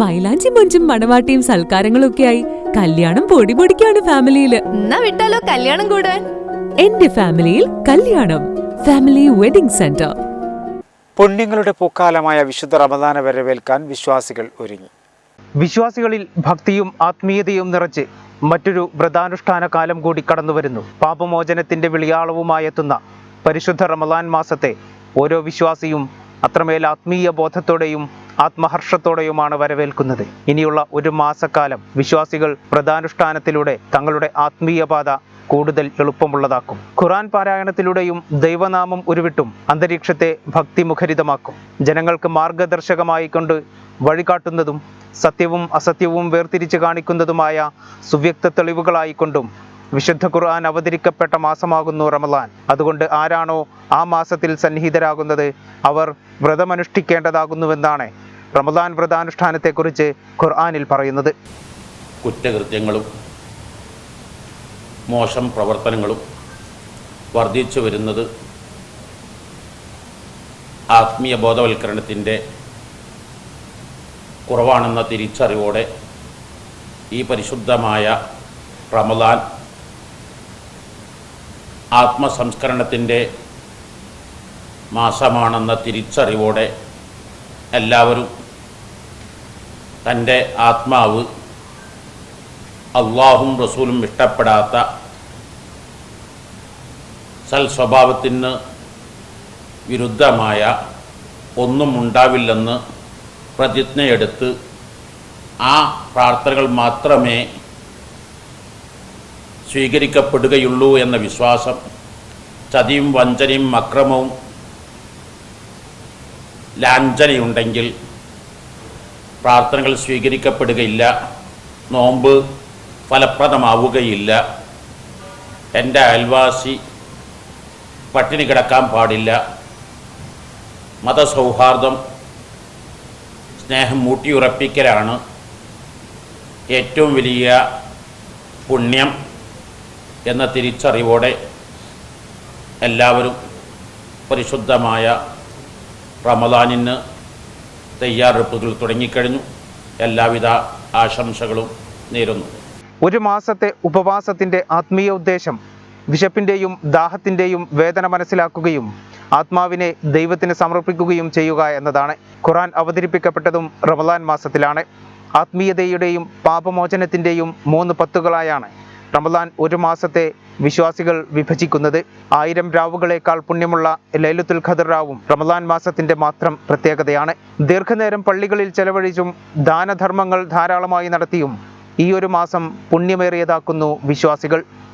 മൈലാഞ്ചി മൊഞ്ചും മണവാട്ടിയും സൽക്കാരങ്ങളും ആയി കല്യാണം പൊടി പൊടിക്കാണ് ഫാമിലിയിൽ. എന്നാ വിട്ടാലോ കല്യാണം കൂടാൻ? എന്റെ ഫാമിലിയിൽ കല്യാണം. Family wedding centre. പുണ്യങ്ങളുടെ പൂക്കാലമായ വിശുദ്ധ റമദാന വരവേൽക്കാൻ വിശ്വാസികൾ ഒരുങ്ങി. വിശ്വാസികളിൽ ഭക്തിയും ആത്മീയതയും നിറച്ച് മറ്റൊരു വ്രതാനുഷ്ഠാന കാലം കൂടി കടന്നുവരുന്നു. പാപമോചനത്തിന്റെ വിളിയാളവുമായി എത്തുന്ന പരിശുദ്ധ റമദാൻ മാസത്തെ ഓരോ വിശ്വാസിയും അത്രമേൽ ആത്മീയ ബോധത്തോടെയും ആത്മഹർഷത്തോടെയുമാണ് വരവേൽക്കുന്നത്. ഇനിയുള്ള ഒരു മാസക്കാലം വിശ്വാസികൾ വ്രതാനുഷ്ഠാനത്തിലൂടെ തങ്ങളുടെ ആത്മീയപാത കൂടുതൽ എളുപ്പമുള്ളതാക്കും. ഖുറാൻ പാരായണത്തിലൂടെയും ദൈവനാമം ഉരുവിട്ടും അന്തരീക്ഷത്തെ ഭക്തിമുഖരിതമാക്കും. ജനങ്ങൾക്ക് മാർഗദർശകമായി കൊണ്ട് വഴികാട്ടുന്നതും സത്യവും അസത്യവും വേർതിരിച്ച് കാണിക്കുന്നതുമായ സുവ്യക്ത തെളിവുകളായിക്കൊണ്ടും വിശുദ്ധ ഖുർആൻ അവതരിക്കപ്പെട്ട മാസമാകുന്നു റമദാൻ. അതുകൊണ്ട് ആരാണോ ആ മാസത്തിൽ സന്നിഹിതരാകുന്നത് അവർ വ്രതമനുഷ്ഠിക്കേണ്ടതാകുന്നുവെന്നാണ് റമദാൻ വ്രതാനുഷ്ഠാനത്തെക്കുറിച്ച് ഖുർആാനിൽ പറയുന്നത്. കുറ്റകൃത്യങ്ങളും മോശം പ്രവർത്തനങ്ങളും വർദ്ധിച്ചു വരുന്നത് ആത്മീയ ബോധവൽക്കരണത്തിന്റെ കുറവാണെന്ന തിരിച്ചറിവോടെ ഈ പരിശുദ്ധമായ റമദാൻ ആത്മസംസ്കരണത്തിന്റെ മാസമാണെന്ന തിരിച്ചറിവോടെ എല്ലാവരും തന്റെ ആത്മാവ് അള്ളാഹും റസൂലും ഇഷ്ടപ്പെടാത്ത സൽ സ്വഭാവത്തിന് വിരുദ്ധമായ ഒന്നും ഉണ്ടാവില്ലെന്ന് പ്രതിജ്ഞയെടുത്ത് ആ പ്രാർത്ഥനകൾ മാത്രമേ സ്വീകരിക്കപ്പെടുകയുള്ളൂ എന്ന വിശ്വാസം ചതിയും വഞ്ചനയും അക്രമവും ലാഞ്ചനയുണ്ടെങ്കിൽ പ്രാർത്ഥനകൾ സ്വീകരിക്കപ്പെടുകയില്ല നോമ്പ് ഫലപ്രദമാവുകയില്ല എന്റെ അയൽവാസി പട്ടിണി കിടക്കാൻ പാടില്ല മതസൗഹാർദ്ദം സ്നേഹം മൂട്ടിയുറപ്പിക്കലാണ് ഏറ്റവും വലിയ പുണ്യം. എന്ന തിരിച്ചറിവോടെ എല്ലാവരും പരിശുദ്ധമായ റമദാനിന് തയ്യാറെടുപ്പുകൾ തുടങ്ങിക്കഴിഞ്ഞു. എല്ലാവിധ ആശംസകളും നേരുന്നു. ഒരു മാസത്തെ ഉപവാസത്തിന്റെ ആത്മീയ ഉദ്ദേശം വിശപ്പിന്റെയും ദാഹത്തിന്റെയും വേദന മനസ്സിലാക്കുകയും ആത്മാവിനെ ദൈവത്തിന് സമർപ്പിക്കുകയും ചെയ്യുക എന്നതാണ്. ഖുറാൻ അവതരിപ്പിക്കപ്പെട്ടതും റമദാൻ മാസത്തിലാണ്. ആത്മീയതയുടെയും പാപമോചനത്തിന്റെയും മൂന്ന് പത്തുകളായാണ്. റമദാൻ ഒരു മാസത്തെ വിശ്വാസികൾ വിഭജിക്കുന്നത് ആയിരം രാവുകളേക്കാൾ പുണ്യമുള്ള ലൈലത്തുൽ ഖദർ റാവും റമദാൻ മാസത്തിന്റെ മാത്രം പ്രത്യേകതയാണ്. ദീർഘനേരം പള്ളികളിൽ ചെലവഴിച്ചും ദാനധർമ്മങ്ങൾ ധാരാളമായി നടത്തിയും ഈ ഒരു മാസം പുണ്യമേറിയതാക്കുന്നു വിശ്വാസികൾ.